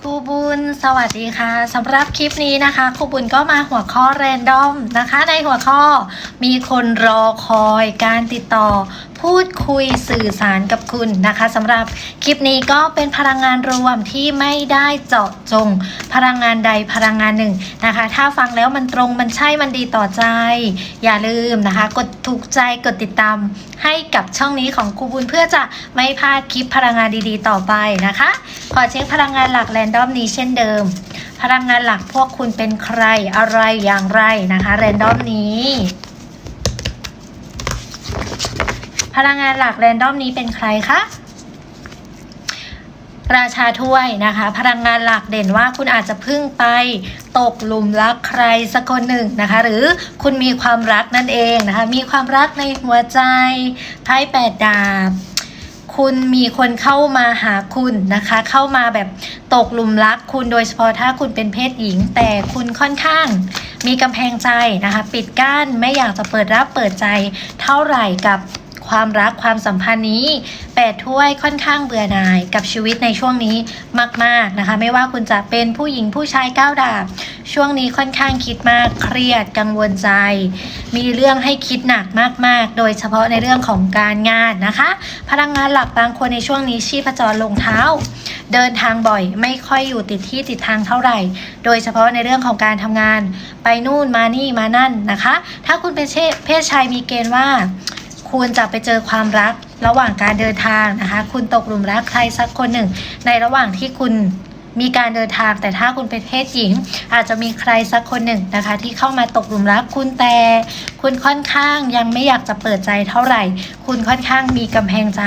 ครูบุญสวัสดีค่ะสำหรับคลิปนี้นะคะครูบุญก็มาหัวข้อแรนดอมนะคะ ในหัวข้อมีคนรอคอยการติดต่อ พูดคุยสื่อสารกับคุณนะคะสำหรับคลิปนี้ก็เป็นพลังงานรวมที่ไม่ได้เจาะจง พลังงานใดพลังงานหนึ่งนะคะ ถ้าฟังแล้วมันตรงมันใช่มันดีต่อใจ อย่าลืมนะคะ กดถูกใจกดติดตามให้กับช่องนี้ของครูบุญเพื่อจะไม่พลาดคลิปพลังงานดีๆ ต่อไปนะคะ ขอเช็คพลังงานหลักแรนดอมนี้เช่นเดิม พลังงานหลักพวกคุณเป็นใครอะไรอย่างไรนะคะแรนดอมนี้ พลังงานหลักแรนดอมนี้เป็นใครคะราชาถ้วยนะคะ พลังงานหลักเด่นว่าคุณอาจจะพึ่งไปตกหลุมรักใครสักคนหนึ่งนะคะ หรือคุณมีความรักนั่นเองนะคะ มีความรักในหัวใจไพ่แปดดาบคุณมีคนเข้ามาหาคุณนะคะ เข้ามาแบบตกหลุมรักคุณโดยเฉพาะถ้าคุณเป็นเพศหญิง แต่คุณค่อนข้างมีกำแพงใจนะคะ ปิดกั้นไม่อยากจะเปิดรับเปิดใจเท่าไหร่กับ ความรักความสัมพันธ์นี้แปดถ้วยค่อนข้างเบื่อหน่ายกับชีวิตในช่วงนี้มาก ๆนะคะ ไม่ว่าคุณจะเป็นผู้หญิงผู้ชายก้าวดาบ ช่วงนี้ค่อนข้างคิดมากเครียดกังวลใจ มีเรื่องให้คิดหนักมาก ๆ โดยเฉพาะในเรื่องของการงานนะคะ พลังงานหลักบางคนในช่วงนี้ชีพจรลงเท้า เดินทางบ่อยไม่ค่อยอยู่ติดที่ติดทางเท่าไหร่ โดยเฉพาะในเรื่องของการทำงาน ไปนู่นมานี่มานั่นนะคะ ถ้าคุณเป็นเพศชายมีเกณฑ์ว่า คุณจะไปเจอความรักระหว่างการเดินทางนะคะ คุณตกหลุมรักใครสักคนหนึ่ง ในระหว่างที่คุณมีการเดินทางแต่ถ้าคุณเป็นเพศหญิง อาจจะมีใครสักคนหนึ่งนะคะ ที่เข้ามาตกหลุมรักคุณแต่คุณค่อนข้างยังไม่อยากจะเปิดใจเท่าไหร่ คุณค่อนข้างมีกำแพงใจ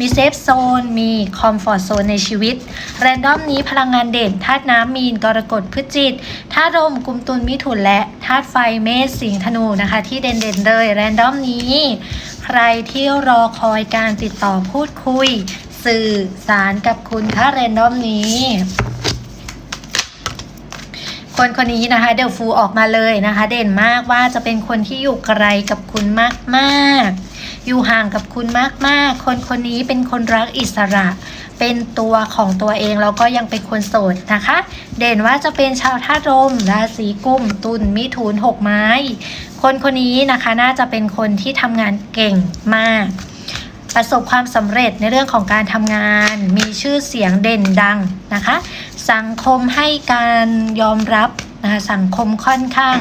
มีเซฟโซน มีคอมฟอร์ z โซนในชีวิต แรนดอมนี้พลังงานเด่นธาตุน้ำมีนกรกฎพฤศจิตธาตุลมกุมตุลมิถุนและธาตุไฟเมษสิงห์ธนูนะคะ ที่เด่นๆเลยแรนดอมนี้ รที่รอคอยการติดต่อพูดคุย สื่อสารกับคุณคะแรนดอมนี้ คนคนนี้นะคะเดลฟูออกมาเลยนะคะ เด่นมากว่าจะเป็นคนที่อยู่ไกลกับคุณมากๆ อยู่ห่างกับคุณมากๆ คนคนนี้เป็นคนรักอิสระเป็นตัวของตัวเองแล้วก็ยังเป็นคนโสดนะคะ เด่นว่าจะเป็นชาวธาตุลมราศีกุมตุลมิถุนหกไม้ คนคนนี้นะคะน่าจะเป็นคนที่ทำงานเก่งมาก ประสบความสำเร็จในเรื่องของการทำงาน มีชื่อเสียงเด่นดังนะคะ สังคมให้การยอมรับนะคะสังคมค่อนข้าง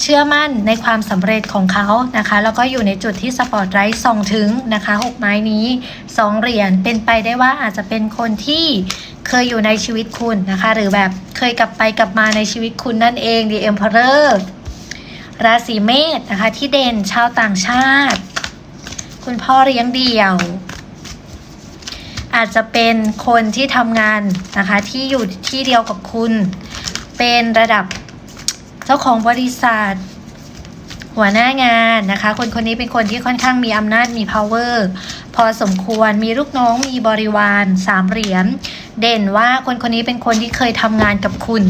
เชื่อมั่นในความสำเร็จของเขานะคะ แล้วก็อยู่ในจุดที่สปอร์ตไลท์ส่องถึงนะคะหกไม้นี้สองเหรียญเป็นไปได้ว่าอาจจะเป็นคนที่เคยอยู่ในชีวิตคุณนะคะ หรือแบบเคยกลับไปกลับมาในชีวิตคุณนั่นเอง The Emperor ราศีเมษนะคะที่เด่นชาวต่างชาติ คุณพ่อเลี้ยงเดี่ยว อาจจะเป็นคนที่ทำงานนะคะที่อยู่ที่เดียวกับคุณ เป็นระดับเจ้าของบริษัท หัวหน้างานนะคะ คนคนนี้เป็นคนที่ค่อนข้างมีอำนาจมี power พอสมควรมีลูกน้องมีบริวารสามเหรียญเด่นว่าคนคนนี้เป็นคนที่เคยทำงานกับคุณ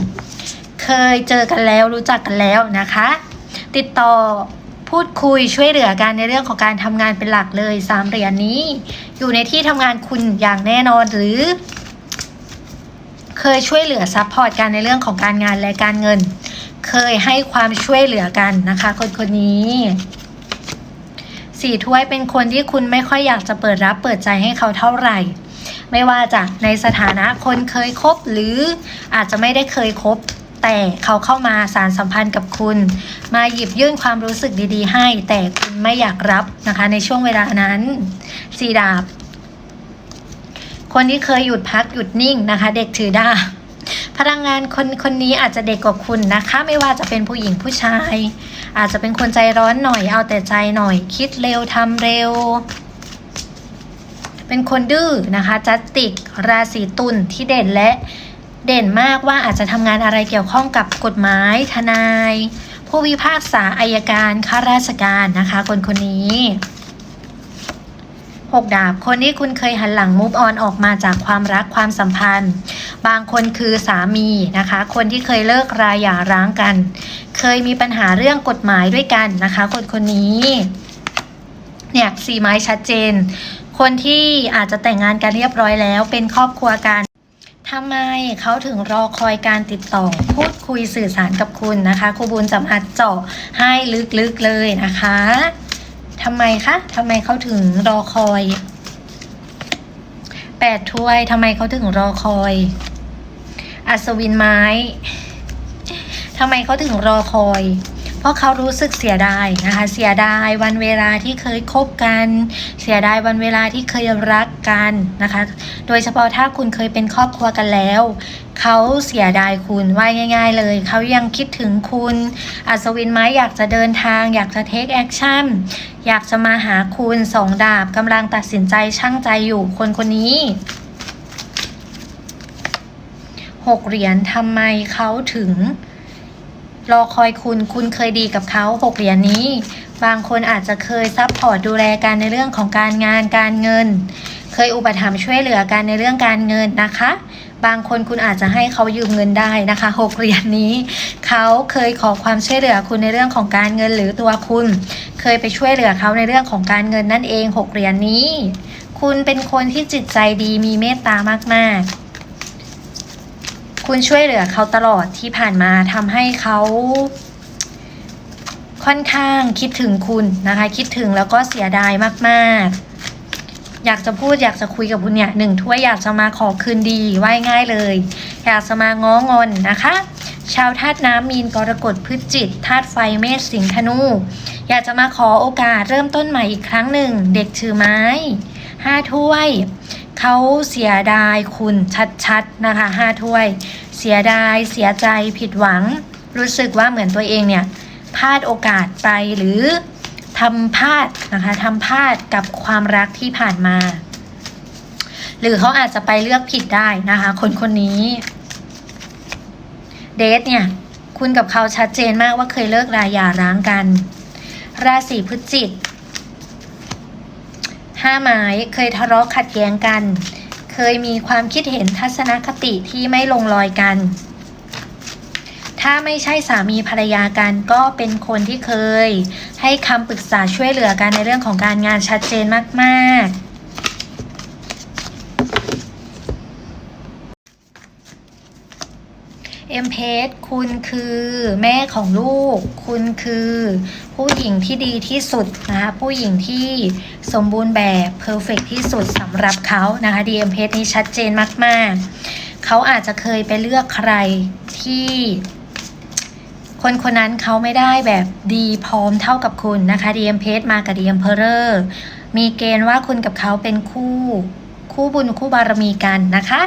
เคยเจอกันแล้วรู้จักกันแล้วนะคะ ติดต่อพูดคุยช่วยเหลือกันในเรื่องของการทำงานเป็นหลักเลยสามเหรียญนี้ อยู่ในที่ทำงานคุณอย่างแน่นอนหรือ เคยช่วยเหลือซัพพอร์ตกันในเรื่องของการงานและการเงิน เคยให้ความช่วยเหลือกันนะคะ คนคนนี้สี่ถ้วยเป็นคนที่คุณไม่ค่อยอยากจะเปิดรับเปิดใจให้เขาเท่าไหร่ ไม่ว่าจะในสถานะคนเคยคบหรืออาจจะไม่ได้เคยคบ แต่เขาเข้ามาสารสัมพันธ์กับคุณ มาหยิบยื่นความรู้สึกดีๆ ให้ แต่คุณไม่อยากรับนะคะ ในช่วงเวลานั้นสีดาบ คนที่เคยหยุดพักหยุดนิ่งนะคะ เด็กถือดาบพลังงานคนคนนี้อาจจะเด็กกว่าคุณนะคะ ไม่ว่าจะเป็นผู้หญิงผู้ชาย อาจจะเป็นคนใจร้อนหน่อยเอาแต่ใจหน่อย คิดเร็วทำเร็ว เป็นคนดื้อนะคะจัสติก ราศีตุลที่เด่นและ เด่นมากว่าอาจจะทำงานอะไรเกี่ยวข้องกับกฎหมาย ทนาย ผู้พิพากษาอายการข้าราชการนะคะ คนคนนี้หกดาบคนที่คุณเคยหันหลังมูฟออนออกมาจากความรักความสัมพันธ์ บางคนคือสามีนะคะ คนที่เคยเลิกราหย่าร้างกัน เคยมีปัญหาเรื่องกฎหมายด้วยกันนะคะ คนคนนี้ เนี่ยสีไม้ชัดเจน คนที่อาจจะแต่งงานกันเรียบร้อยแล้วเป็นครอบครัวกัน ทำไมเขาถึงรอคอยการติดต่อ พูดคุยสื่อสารกับคุณนะคะครูบุญจะมาเจาะให้ลึกๆเลยนะคะทำไมคะทำไมเขาถึงรอคอยแปดถ้วยทำไมเขาถึงรอคอย อัศวินไม้ทำไมเขาถึงรอคอย เพราะเขารู้สึกเสียดายนะคะ เสียดายวันเวลาที่เคยคบกัน เสียดายวันเวลาที่เคยรักกันนะคะ โดยเฉพาะถ้าคุณเคยเป็นครอบครัวกันแล้ว เขาเสียดายคุณว่าง่าย ๆ เลย เขายังคิดถึงคุณ อัศวินไม้อยากจะเดินทาง อยากจะเทคแอคชั่น อยากจะมาหาคุณสองดาบกำลังตัดสินใจช่างใจอยู่คนคนนี้หกเหรียญทำไมเขาถึง รอคอยคุณคุณเคยดีกับเขาหกเหรียญนี้ บางคนอาจจะเคยซัพพอร์ตดูแลกันในเรื่องของการงานการเงิน เคยอุปถัมภ์ช่วยเหลือกันในเรื่องการเงินนะคะ บางคนคุณอาจจะให้เขายืมเงินได้นะคะหกเหรียญนี้ เขาเคยขอความช่วยเหลือคุณในเรื่องของการเงินหรือตัวคุณ เคยไปช่วยเหลือเขาในเรื่องของการเงินนั่นเองหกเหรียญนี้ คุณเป็นคนที่จิตใจดีมีเมตตามากๆ คุณช่วยเหลือเขาตลอดที่ผ่านมาทำให้เขาค่อนข้างคิดถึงคุณนะคะ คิดถึงแล้วก็เสียดายมากๆ อยากจะพูดอยากจะคุยกับคุณเนี่ยหนึ่งถ้วยอยากจะมาขอคืนดีไว้ง่ายเลย อยากจะมาง้องอนนะคะ ชาวธาตุน้ำมีนกรกฎพฤศจิตธาตุไฟเมษสิงห์ธนู อยากจะมาขอโอกาสเริ่มต้นใหม่อีกครั้งหนึ่ง เด็กถือไม้ห้าถ้วย เขาเสียดายคุณชัดๆนะคะห้าถ้วย เสียดายเสียใจผิดหวัง รู้สึกว่าเหมือนตัวเองเนี่ยพลาดโอกาสไปหรือทำพลาดนะคะทำพลาดกับความรักที่ผ่านมา หรือเขาอาจจะไปเลือกผิดได้นะคะ คนคนนี้เดทเนี่ยคุณกับเขาชัดเจนมากว่าเคยเลิกราหย่าร้างกัน ราศีพฤศจิก ห้าไม้เคยทะเลาะขัดแย้งกัน เคยมีความคิดเห็นทัศนคติที่ไม่ลงรอยกัน ถ้าไม่ใช่สามีภรรยากันก็เป็นคนที่เคย ให้คำปรึกษาช่วยเหลือกันในเรื่องของการงานชัดเจนมาก ๆ เอ็มเพสคุณคือแม่ของลูก คุณคือผู้หญิงที่ดีที่สุดนะคะผู้หญิงที่สมบูรณ์แบบเพอร์เฟกที่สุดสำหรับเขานะคะดีเอ็มเพสนี้ชัดเจนมากๆ เขาอาจจะเคยไปเลือกใครที่ คนคนนั้นเขาไม่ได้แบบดีพร้อมเท่ากับคุณนะคะดีเอ็มเพสมากับดีเอ็มเพอร์มีเกณฑ์ว่าคุณกับเขาเป็นคู่ คู่บุญคู่บารมีกันนะคะ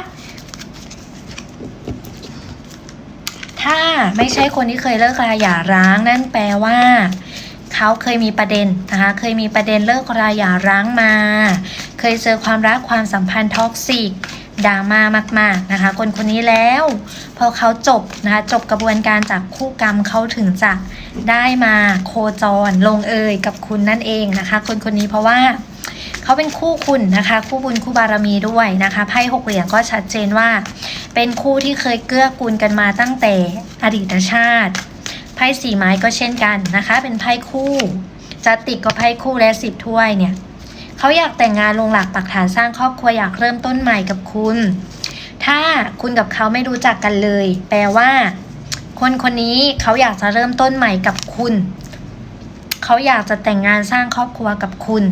ถ้าไม่ใช่คนที่เคยเลิกราหย่าร้าง นั่นแปลว่า เขาเคยมีประเด็นนะคะ เคยมีประเด็นเลิกราหย่าร้างมา เคยเจอความรักความสัมพันธ์ท็อกซิกดราม่ามาก ๆ นะคะ คนคนนี้แล้ว พอเขาจบนะคะ จบกระบวนการจากคู่กรรมเขาถึงจะได้มาโคจรลงเอยกับคุณนั่นเองนะคะ คนคนนี้เพราะว่า เขาเป็นคู่คุณนะคะ คู่บุญคู่บารมีด้วยนะคะไพ่หกเหรียญก็ชัดเจนว่า เป็นคู่ที่เคยเกื้อกูลกันมาตั้งแต่อดีตชาติไพ่สี่ไม้ก็เช่นกันนะคะ เป็นไพ่คู่จะติดก็ไพ่คู่และสิบถ้วยเนี่ยเขาอยากแต่งงานลงหลักปักฐานสร้างครอบครัวอยากเริ่มต้นใหม่กับคุณ ถ้าคุณกับเขาไม่รู้จักกันเลย แปลว่า คนคนนี้เขาอยากจะเริ่มต้นใหม่กับคุณ เขาอยากจะแต่งงานสร้างครอบครัวกับคุณ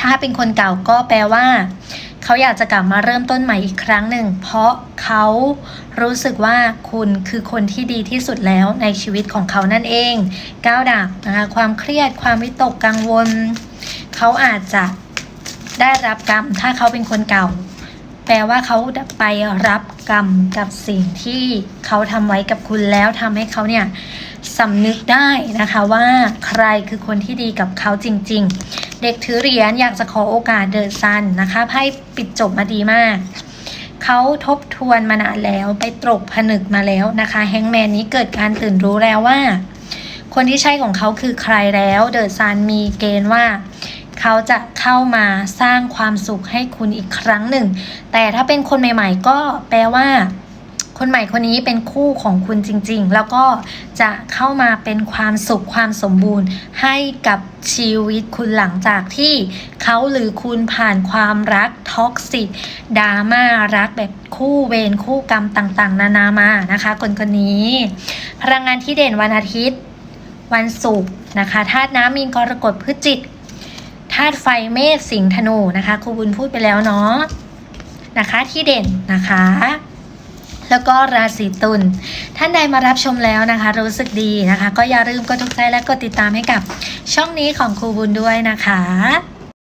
ถ้าเป็นคนเก่าก็แปลว่า เขาอยากจะกลับมาเริ่มต้นใหม่อีกครั้งหนึ่ง เพราะเขารู้สึกว่าคุณคือคนที่ดีที่สุดแล้วในชีวิตของเขานั่นเองก้าวดาบนะคะความเครียดความวิตกกังวล เขาอาจจะได้รับกรรม ถ้าเขาเป็นคนเก่า แปลว่าเขาไปรับกรรมกับสิ่งที่เขาทำไว้กับคุณแล้วทำให้เขาเนี่ยสำนึกได้นะคะว่าใครคือคนที่ดีกับเขาจริง ๆ เด็กถือเหรียญอยากจะขอโอกาสเดินซันนะคะไพ่ปิดจบมาดีมาก เขาทบทวนมานานแล้วไปตรกผนึกมาแล้วนะคะ แฮงแมนนี้เกิดการตื่นรู้แล้วว่า คนที่ใช่ของเขาคือใครแล้ว เดอะซันมีเกณฑ์ว่าเขาจะเข้ามาสร้างความสุขให้คุณอีกครั้งหนึ่ง แต่ถ้าเป็นคนใหม่ ๆ ก็แปลว่า คนใหม่คนนี้เป็นคู่ของคุณจริงๆ แล้วก็จะเข้ามาเป็นความสุขความสมบูรณ์ให้กับชีวิตคุณหลังจากที่เขาหรือคุณผ่านความรักท็อกซิกดราม่ารักแบบคู่เวรคู่กรรมต่างๆ นานามานะคะคนคนนี้ พลังงานที่เด่นวันอาทิตย์ วันศุกร์นะคะธาตุน้ำมีนกรกฎพฤศจิกธาตุไฟเมษสิงห์ธนูนะคะครูบุญพูดไปแล้วเนาะนะคะที่เด่นนะคะ แล้วก็ราศีตุล ท่านใดมารับชมแล้วนะคะ รู้สึกดีนะคะ ก็อย่าลืมกดถูกใจและกดติดตามให้กับช่องนี้ของครูบุญด้วยนะคะ